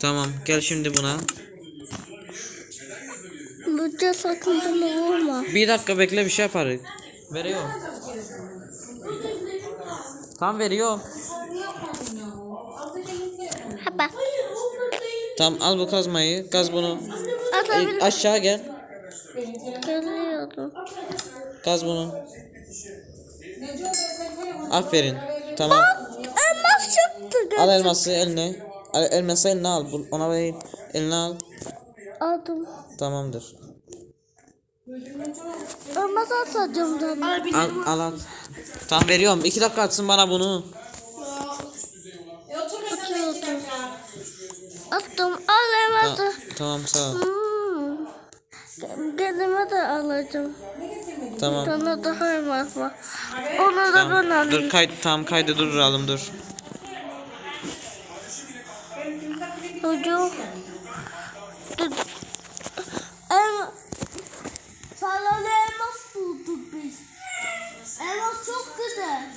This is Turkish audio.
Tamam gel şimdi buna. Bütçe sakın bunu vurma. Bir dakika bekle bir şey yaparız. Veriyorum. Tam veriyorum. Ha bak. Tamam al bu kazmayı. Kaz bunu. E, aşağı gel. Geliyordum. Kaz bunu. Aferin. Tamam. Elmas çıktı. Al elması eline. Elması eline al. Ona ver. Eline al. Aldım. Tamamdır. Elmas atacağım canım. Al al al. Tamam veriyorum. İki dakika atsın bana bunu. Attım. Al Ta- elması. tamam sağ ol. Hmm. Kendime de alacağım. Tamam. Sana daha elmas var. Onu da ben Tamam. Dur alayım. kayıt tamam kaydı durduralım dur. Çocuğu. Elma. Salona elmas bulduk biz. Elmas çok güzel.